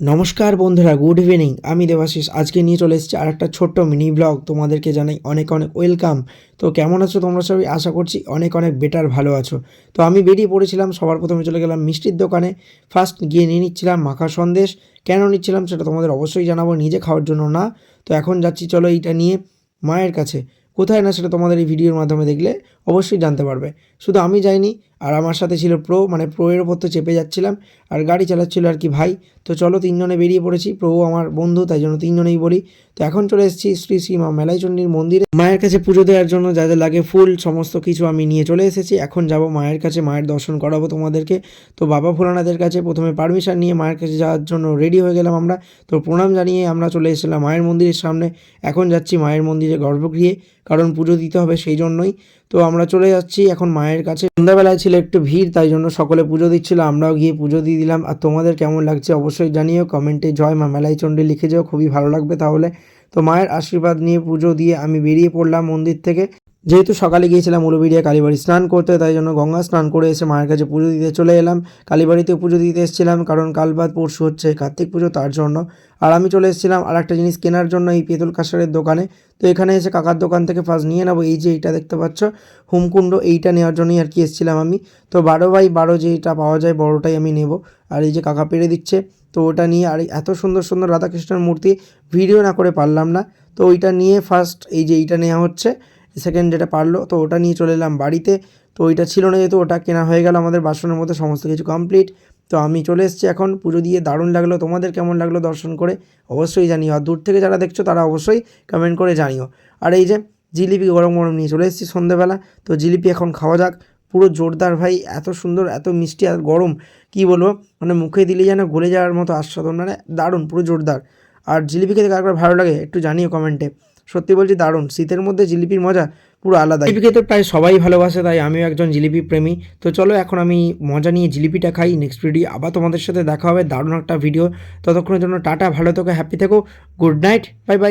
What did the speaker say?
নমস্কার বন্ধুরা, good evening. আমি দেবাশিস। আজকে নিয়ে চলে এসেছি আর একটা ছোট্ট মিনি ব্লগ। তোমাদেরকে জানাই অনেক অনেক ওয়েলকাম। তো কেমন আছো তোমরা সবাই? আশা করছি অনেক অনেক বেটার ভালো আছো। তো আমি বেরিয়ে পড়েছিলাম, সবার প্রথমে চলে গেলাম মিষ্টির দোকানে। ফার্স্ট গিয়ে নিয়ে নিচ্ছিলাম মাখা সন্দেশ। কেন নিচ্ছিলাম সেটা তোমাদের অবশ্যই জানাব, নিজে খাওয়ার জন্য না। তো এখন যাচ্ছি, চলো এইটা নিয়ে মায়ের কাছে। কোথায় না সেটা তোমাদের এই ভিডিওর মাধ্যমে দেখলে অবশ্যই জানতে পারবে। শুধু আমি যাইনি, আর আমার সাথে ছিল প্রো মানে প্রো এর ওপর তো চেপে যাচ্ছিলাম, আর গাড়ি চালাচ্ছিল আর কি ভাই। তো চলো তিনজনে বেরিয়ে পড়েছি প্রভু আমার বন্ধু, তাই জন্য তিনজনেই বলি। তো এখন চলে এসেছি শ্রী শ্রী মা মেলাইচণ্ডীর মন্দিরে। মায়ের কাছে পুজো দেওয়ার জন্য যা যা লাগে, ফুল, সমস্ত কিছু আমি নিয়ে চলে এসেছি। এখন যাব মায়ের কাছে, মায়ের দর্শন করাবো তোমাদেরকে। তো বাবা ভোলানাথের কাছে প্রথমে পারমিশন নিয়ে মায়ের কাছে যাওয়ার জন্য রেডি হয়ে গেলাম আমরা। তো প্রণাম জানিয়ে আমরা চলে এসেছিলাম মায়ের মন্দিরের সামনে। এখন যাচ্ছি মায়ের মন্দিরে গর্ভগৃহে। কারণ পুজো দিতে হবে সেই জন্যই। তো আমরা চলে যাচ্ছি এখন মায়ের কাছে। সন্ধ্যাবেলায় ছিল একটু ভিড়, তাই জন্য সকলে পুজো দিচ্ছিল, আমরাও গিয়ে পুজো দিয়ে দিলাম। আর তোমাদের কেমন লাগছে অবশ্যই জানিও কমেন্টে। জয় মা মেলাই চণ্ডী লিখে যাও, খুবই ভালো লাগবে তাহলে। তো মায়ের আশীর্বাদ নিয়ে পুজো দিয়ে আমি বেরিয়ে পড়লাম মন্দির থেকে। যেহেতু সকালে গিয়েছিলাম উলুবেড়িয়া কালীবাড়ি স্নান করতে, তাই জন্য গঙ্গা স্নান করে এসে মায়ের কাছে পুজো দিতে চলে এলাম। কালীবাড়িতেও পুজো দিতে এসেছিলাম, কারণ কাল বাদ পরশু হচ্ছে কার্তিক পুজো, তার জন্য। আর আমি চলে এসেছিলাম আর একটা জিনিস কেনার জন্য এই পেতুল কাসারের দোকানে। তো এখানে এসে কাকার দোকান থেকে ফার্স্ট নিয়ে নেব। এই যে এইটা দেখতে পাচ্ছ, হুমকুণ্ড, এইটা নেওয়ার জন্যই আর কি এসেছিলাম আমি। তো বারো বাই বারো যেটা পাওয়া যায় বড়োটাই আমি নেব। আর এই যে কাকা পেরে দিচ্ছে, তো ওটা নিয়ে আর এত সুন্দর সুন্দর রাধাকৃষ্ণের মূর্তি ভিডিও না করে পারলাম না। তো ওইটা নিয়ে ফার্স্ট এই যে এইটা নেওয়া হচ্ছে সেকেন্ড যেটা পারল, তো ওটা নিয়ে চলে এলাম বাড়িতে। তো ওইটা ছিল না যেহেতু, ওটা কেনা হয়ে গেল আমাদের বাসনের মধ্যে, সমস্ত কিছু কমপ্লিট তো আমি চলে এসেছি এখন, পুজো দিয়ে দারুণ লাগল। তোমাদের কেমন লাগল দর্শন করে অবশ্যই জানিও। আর দূর থেকে যারা দেখছ, তারা অবশ্যই কমেন্ট করে জানিও। আর এই যে জিলিপি গরম গরম নিয়ে চলে এসেছি সন্ধেবেলা, তো জিলিপি এখন খাওয়া যাক। পুরো জোরদার ভাই, এত সুন্দর, এত মিষ্টি আর গরম। কি বলব? মানে মুখে দিলে যেন গলে যাওয়ার মতো আস্বাদন মানে দারুণ, পুরো জোরদার। আর জিলিপি খেতে কার ভালো লাগে একটু জানিও কমেন্টে সত্যি বলছি দারুণ। শীতের মধ্যে জিলিপির মজা পুরো আলাদা জিলিপিকে তো প্রায় সবাই ভালোবাসে, তাই আমিও একজন জিলিপি প্রেমী। তো চলো এখন আমি মজা নিয়ে জিলিপিটা খাই। নেক্সট ভিডিও আবার তোমাদের সাথে দেখা হবে। দারুণ একটা ভিডিও ততক্ষণের জন্য টাটা, ভালো থেকো হ্যাপি থেকো। Good night bye bye